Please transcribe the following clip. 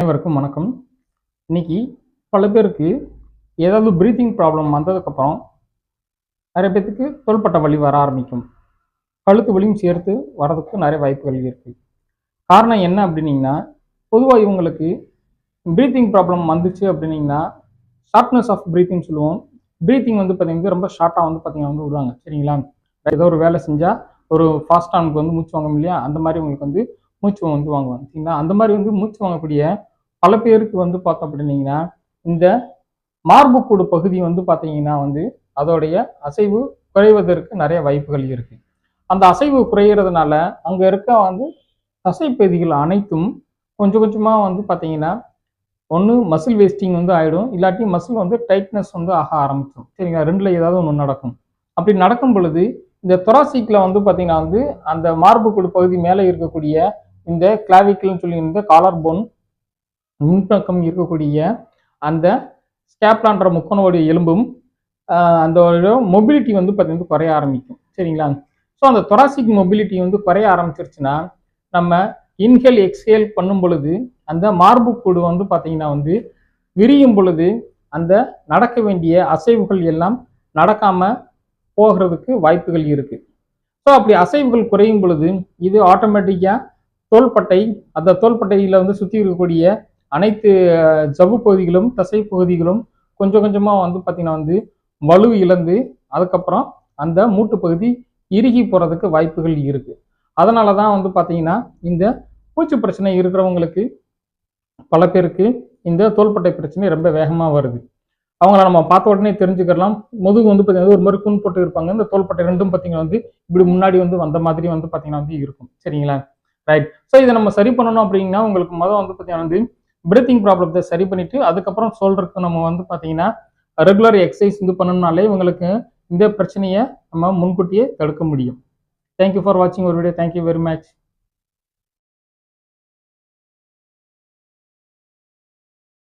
அனைவருக்கும் வணக்கம். இன்னைக்கு பல பேருக்கு ஏதாவது ப்ரீத்திங் ப்ராப்ளம் வந்ததுக்கப்புறம் நிறைய பேர்த்துக்கு தொல்பட்ட வலி வர ஆரம்பிக்கும். கழுத்து வலியும் சேர்த்து வரதுக்கு நிறைய வாய்ப்புகள் இருக்குது காரணம் என்ன அப்படின்னீங்கன்னா பொதுவாக இவங்களுக்கு ப்ரீத்திங் ப்ராப்ளம் வந்துச்சு அப்படின்னீங்கன்னா ஷார்ட்னஸ் ஆஃப் ப்ரீத்திங் சொல்லுவோம். ப்ரீத்திங் வந்து பார்த்தீங்கன்னா ரொம்ப ஷார்ட்டாக வந்து பார்த்தீங்கன்னா வந்து விடுவாங்க. சரிங்களா? ஏதோ ஒரு வேலை செஞ்சால் ஒரு ஃபாஸ்ட்டாக வந்து மூச்சு வாங்க இல்லையா அந்த மாதிரி உங்களுக்கு வந்து மூச்சு வந்து வாங்குவாங்க. சரிங்களா? அந்த மாதிரி வந்து மூச்சு வாங்கக்கூடிய பல பேருக்கு வந்து பார்த்தோம் அப்படின்னீங்கன்னா இந்த மார்புக்கூடு பகுதி வந்து பார்த்தீங்கன்னா வந்து அதோடைய அசைவு குறைவதற்கு நிறைய வாய்ப்புகள் இருக்கு. அந்த அசைவு குறையிறதுனால அங்கே இருக்க வந்து தசைப்பகுதிகள் அனைத்தும் கொஞ்சம் கொஞ்சமாக வந்து பார்த்தீங்கன்னா ஒன்று மசில் வேஸ்டிங் வந்து ஆகிடும் இல்லாட்டி மசில் வந்து டைட்னஸ் வந்து ஆக ஆரம்பிச்சிடும். சரிங்களா? ரெண்டில் ஏதாவது ஒன்று நடக்கும். அப்படி நடக்கும் பொழுது இந்த தொராசிக்கில் வந்து பார்த்தீங்கன்னா வந்து அந்த மார்புக்கூடு பகுதி மேலே இருக்கக்கூடிய இந்த கிளாவிக்கல்னு சொல்லி இந்த காலர் போன் முன்பக்கம் இருக்கக்கூடிய அந்த ஸ்கேப்லான்ற முக்கோணோடைய எலும்பும் அந்த மொபிலிட்டி வந்து பார்த்தீங்கன்னா குறைய ஆரம்பிக்கும். சரிங்களா? ஸோ அந்த தொராசிக் மொபிலிட்டி வந்து குறைய ஆரம்பிச்சிருச்சுன்னா நம்ம இன்ஹேல் எக்ஸேல் பண்ணும் பொழுது அந்த மார்பு கூடு வந்து பார்த்தீங்கன்னா வந்து விரியும் பொழுது அந்த நடக்க வேண்டிய அசைவுகள் எல்லாம் நடக்காமல் போகிறதுக்கு வாய்ப்புகள் இருக்குது ஸோ அப்படி அசைவுகள் குறையும் பொழுது இது ஆட்டோமேட்டிக்காக தோள்பட்டை அந்த தோள்பட்டையில் வந்து சுற்றி இருக்கக்கூடிய அனைத்து ஜவ்வு பகுதிகளும் தசை பகுதிகளும் கொஞ்சம் கொஞ்சமாக வந்து பார்த்திங்கன்னா வந்து வலு இழந்து அதுக்கப்புறம் அந்த மூட்டு பகுதி இறுகி போகிறதுக்கு வாய்ப்புகள் இருக்குது அதனால தான் வந்து பார்த்திங்கன்னா இந்த பூச்சி பிரச்சனை இருக்கிறவங்களுக்கு பல பேருக்கு இந்த தோள்பட்டை பிரச்சனை ரொம்ப வேகமாக வருது. அவங்கள நம்ம பார்த்த உடனே தெரிஞ்சுக்கலாம். முதுகு வந்து பார்த்தீங்கன்னா ஒரு மாதிரி குன் போட்டு இருப்பாங்க. இந்த தோள்பட்டை ரெண்டும் பார்த்தீங்கன்னா வந்து இப்படி முன்னாடி வந்து வந்த மாதிரி வந்து பார்த்தீங்கன்னா வந்து இருக்கும். சரிங்களா? ரைட் ஸோ இதை நம்ம சரி பண்ணணும் அப்படின்னா உங்களுக்கு மொதல் வந்து பார்த்தீங்கன்னா வந்து பிரீத்திங் ப்ராப்ளத்தை சரி பண்ணிட்டு அதுக்கப்புறம் சொல்றதுக்கு நம்ம வந்து பார்த்தீங்கன்னா ரெகுலர் எக்ஸசைஸ் வந்து பண்ணணும்னாலே உங்களுக்கு இந்த பிரச்சனையை நம்ம முன்கூட்டியே தடுக்க முடியும். தேங்க்யூ ஃபார் வாட்சிங் ஒரு வீடியோ தேங்க்யூ வெரி மச்